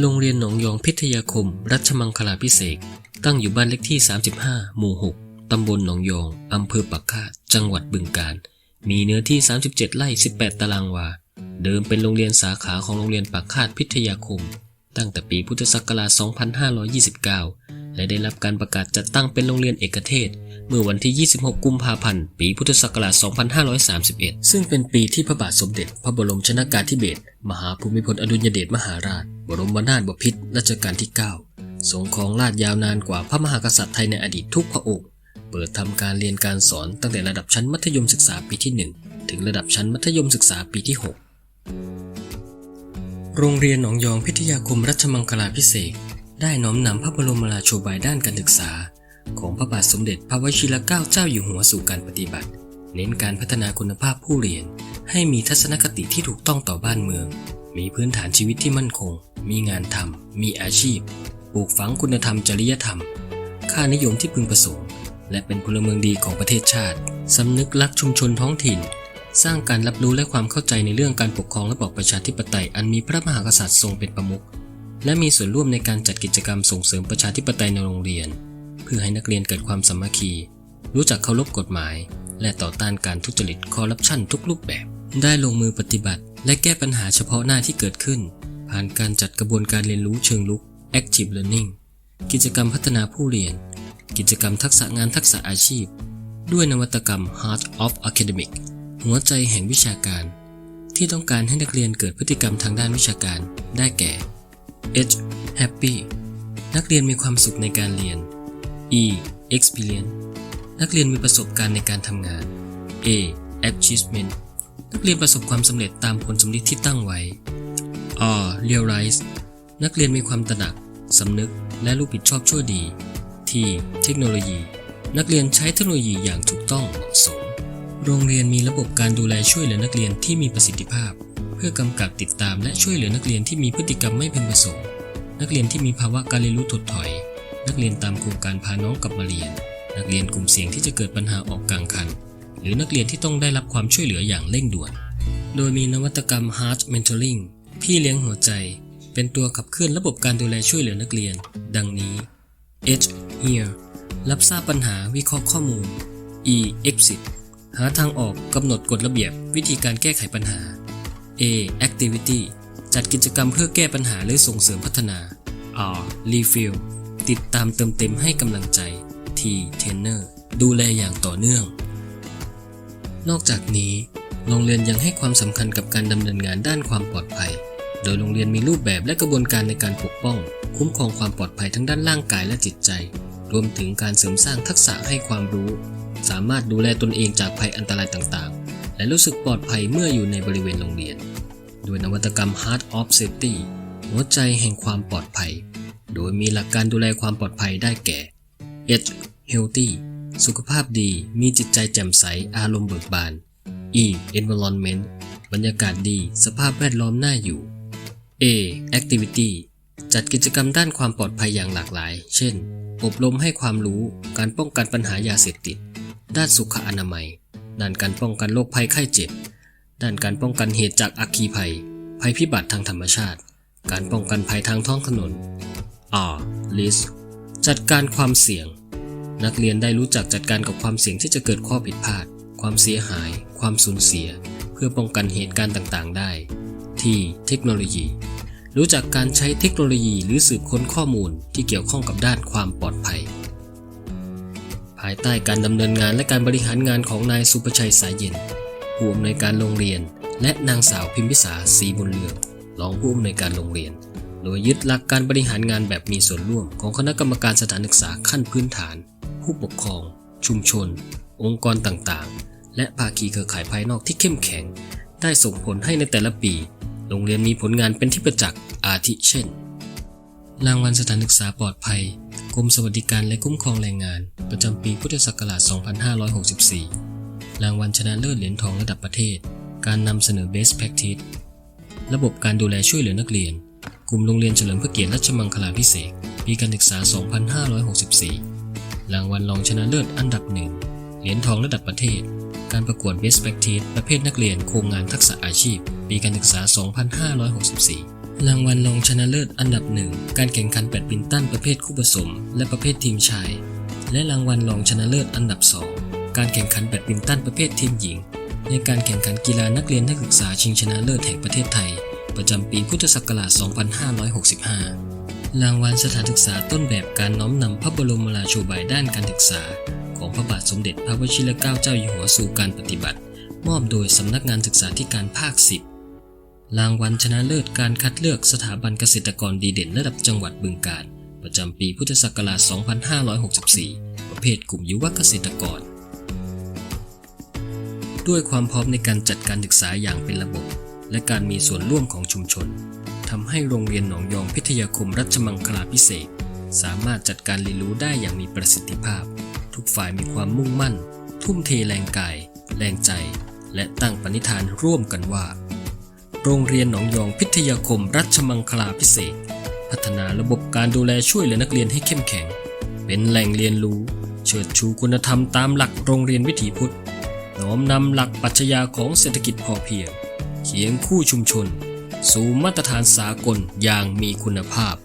โรงเรียนหนองยองพิทยาคม รัชมังคลาพิเศษตั้งอยู่บ้านเลขที่ 35 หมู่ 6 ตำบลหนองยอง อำเภอปักคาดจังหวัดบึงกาฬ มีเนื้อที่ 37 ไร่ 18 ตารางวา เดิมเป็นโรงเรียนสาขาของโรงเรียนปักคาดพิทยาคม ตั้งแต่ปีพุทธศักราช 2529 และได้รับการประกาศจัดตั้งเป็นโรงเรียนเอกเทศ เมื่อวันที่ 26 กุมภาพันธ์ ปีพุทธศักราช 2531 ซึ่งเป็นปีที่พระบาทสมเด็จ พระบรมชนากาธิเบศร มหาภูมิพลอดุลยเดชมหาราช บรมนาถบพิตรรัชกาลที่ 9 ทรงครองราชยาวนานกว่าพระมหากษัตริย์ไทยในอดีตทุกพระองค์ เปิดทำการเรียนการสอนตั้งแต่ระดับชั้นมัธยมศึกษาปีที่ 1 ถึงระดับชั้นมัธยมศึกษาปีที่ 6 โรงเรียนหนองยองพิทยาคมรัชมังคลาพิเศษได้น้อมนำพระบรมราโชบายด้านการศึกษา ของพระบาทสมเด็จพระวชิรเกล้าเจ้าอยู่หัวสู่การปฏิบัติ เน้นการพัฒนาคุณภาพผู้เรียน ให้มีทัศนคติที่ถูกต้องต่อบ้านเมือง มีพื้นฐานชีวิตที่มั่นคง มีงานทำ มีอาชีพ ปลูกฝังคุณธรรมจริยธรรม ค่านิยมที่พึงประสงค์ และเป็นพลเมืองดีของประเทศชาติ สำนึกรักชุมชนท้องถิ่น สร้างการรับรู้และความเข้าใจในเรื่องการปกครองระบอบประชาธิปไตย อันมีพระมหากษัตริย์ทรงเป็นประมุข และมีส่วนร่วมในการจัดกิจกรรมส่งเสริมประชาธิปไตยในโรงเรียน เพื่อให้นักเรียนเกิดความสามัคคี รู้จักเคารพกฎหมาย และต่อต้านการทุจริตคอร์รัปชันทุกรูปแบบ ได้ลงมือปฏิบัติ และแก้ปัญหาเฉพาะหน้าที่เกิดขึ้น ผ่านการจัดกระบวนการเรียนรู้เชิงลุก Active Learning กิจกรรมพัฒนาผู้เรียน กิจกรรมทักษะงานทักษะอาชีพ ด้วยนวัตกรรม Heart of Academic หัวใจแห่งวิชาการ ที่ต้องการให้นักเรียนเกิดพฤติกรรมทางด้านวิชาการ ได้แก่ H Happy นักเรียนมีความสุขในการเรียน E Experience นักเรียนมีประสบการณ์ในการทำงาน A Achievement นักเรียนประสบความสำเร็จตามผลสำลิดที่ตั้งไว้ R Realize นักเรียนมีความตระหนักสำนึก และรู้ผิดชอบชั่วดี T เทคโนโลยี นักเรียนใช้เทคโนโลยีอย่างถูกต้องเหมาะสม โรงเรียนมีระบบการดูแลช่วยเหลือนักเรียนที่มีประสิทธิภาพ เพื่อกำกับติดตามและช่วยเหลือนักเรียนที่มีพฤติกรรมไม่พึงประสงค์ นักเรียนที่มีภาวะการเรียนรู้ถดถอย นักเรียนตามโครงการพาน้องกลับมาเรียน นักเรียนกลุ่มเสี่ยงที่จะเกิดปัญหาออกกลางคัน หรือนักเรียนที่ต้องได้รับความช่วยเหลืออย่างเร่งด่วน โดยมีนวัตกรรม Heart Mentoring พี่เลี้ยงหัวใจ เป็นตัวขับเคลื่อนระบบการดูแลช่วยเหลือนักเรียน ดังนี้ H Hear รับทราบปัญหาวิเคราะห์ข้อมูล E Exit หาทางออกกำหนดกฎระเบียบวิธีการแก้ไขปัญหา A Activity จัดกิจกรรมเพื่อแก้ปัญหาหรือส่งเสริมพัฒนา R Refill ติดตามเติมเต็มให้กำลังใจ T Trainer ดูแลอย่างต่อเนื่อง นอกจากนี้ โรงเรียนยังให้ความสำคัญกับการดำเนินงานด้านความปลอดภัย โดยโรงเรียนมีรูปแบบและกระบวนการในการปกป้อง คุ้มครองความปลอดภัยทั้งด้านร่างกายและจิตใจ รวมถึงการเสริมสร้างทักษะให้ความรู้ สามารถดูแลตนเองจากภัยอันตรายต่างๆ และรู้สึกปลอดภัยเมื่ออยู่ในบริเวณโรงเรียน ด้วยนวัตกรรม Heart of Safety หัวใจแห่งความปลอดภัย โดยมีหลักการดูแลความปลอดภัยได้แก่ H Healthy สุขภาพดีมีจิตใจแจ่มใสอารมณ์เบิกบาน E Environment บรรยากาศดีสภาพแวดล้อมน่าอยู่ A Activity จัดกิจกรรมด้านความปลอดภัยอย่างหลากหลาย เช่น อบรมให้ความรู้การป้องกันปัญหายาเสพติด ด้านสุขอนามัย ด้านการป้องกันโรคภัยไข้เจ็บ ด้านการป้องกันเหตุจากอัคคีภัย ภัยพิบัติทางธรรมชาติ การป้องกันภัยทางท้องถนน R List จัดการความเสี่ยง นักเรียนได้รู้จักจัดการกับความเสี่ยงที่จะเกิดข้อผิดพลาด ความเสียหาย ความสูญเสีย เพื่อป้องกันเหตุการณ์ต่างๆ ได้ ที่เทคโนโลยี รู้จักการใช้เทคโนโลยีหรือสืบค้นข้อมูลที่เกี่ยวข้องกับด้านความปลอดภัย ภายใต้การดำเนินงานและการบริหารงานของนายสุประชัยสายเย็นผู้อำนวยการโรงเรียน และนางสาวพิมพิสาศรีบุญเรืองรองผู้อำนวยการโรงเรียน โดยยึดหลักการบริหารงานแบบมีส่วนร่วมของคณะกรรมการสถานศึกษาขั้นพื้นฐาน ผู้ปกครอง ชุมชน องค์กรต่างๆ และภาคีเครือข่ายภายนอกที่เข้มแข็ง ได้ส่งผลให้ในแต่ละปี โรงเรียนมีผลงานเป็นที่ประจักษ์อาทิเช่น รางวัลสถานศึกษาปลอดภัย กรมสวัสดิการและคุ้มครองแรงงาน ประจำปีพุทธศักราช 2564 รางวัลชนะเลิศเหรียญทองระดับประเทศ การนำเสนอ Best Practice ระบบการดูแลช่วยเหลือนักเรียน กลุ่มโรงเรียนเฉลิมพระเกียรติรัชมังคลาภิเษกปีการศึกษา 2564 รางวัลรองชนะเลิศอันดับหนึ่งเหรียญทองระดับประเทศ การประกวด Best Practice ประเภทนักเรียนโครงงานทักษะอาชีพ ปีการศึกษา 2564 รางวัลรองชนะเลิศอันดับหนึ่งการแข่งขันแบดมินตันประเภทคู่ผสม และประเภททีมชาย และรางวัลรองชนะเลิศอันดับสองการแข่งขันแบดมินตันประเภททีมหญิง ในการแข่งขันกีฬานักเรียนนักศึกษาชิงชนะเลิศแห่งประเทศไทย ประจำปีพุทธศักราช 2565 รางวัลสถานศึกษาต้นแบบการน้อมนำพระบรมราโชบายด้านการศึกษา ของพระบาทสมเด็จพระวชิรเกล้าเจ้าอยู่หัวสู่การปฏิบัติ มอบโดยสำนักงานศึกษาธิการภาค 10 รางวัลชนะเลิศการคัดเลือกสถาบันเกษตรกรดีเด่นระดับจังหวัดบึงกาฬประจำปีพุทธศักราช 2564 ประเภทกลุ่มยุวเกษตรกร ด้วยความพร้อมในการจัดการศึกษาอย่างเป็นระบบ และการมีส่วนร่วมของชุมชน ทำให้โรงเรียนหนองยองพิทยาคมรัชมังคลาพิเศษสามารถจัดการเรียนรู้ได้อย่างมีประสิทธิภาพ ทุกฝ่ายมีความมุ่งมั่น ทุ่มเทแรงกาย แรงใจ และตั้งปณิธานร่วมกันว่า โรงเรียนหนองยองพิทยาคมรัชมังคลาพิเศษ พัฒนาระบบการดูแลช่วยเหลือนักเรียนให้เข้มแข็ง เป็นแหล่งเรียนรู้ เชิดชูคุณธรรมตามหลักโรงเรียนวิถีพุทธน้อมนำหลักปรัชญาของเศรษฐกิจพอเพียงเคียงคู่ชุมชน สู่มาตรฐานสากลอย่างมีคุณภาพ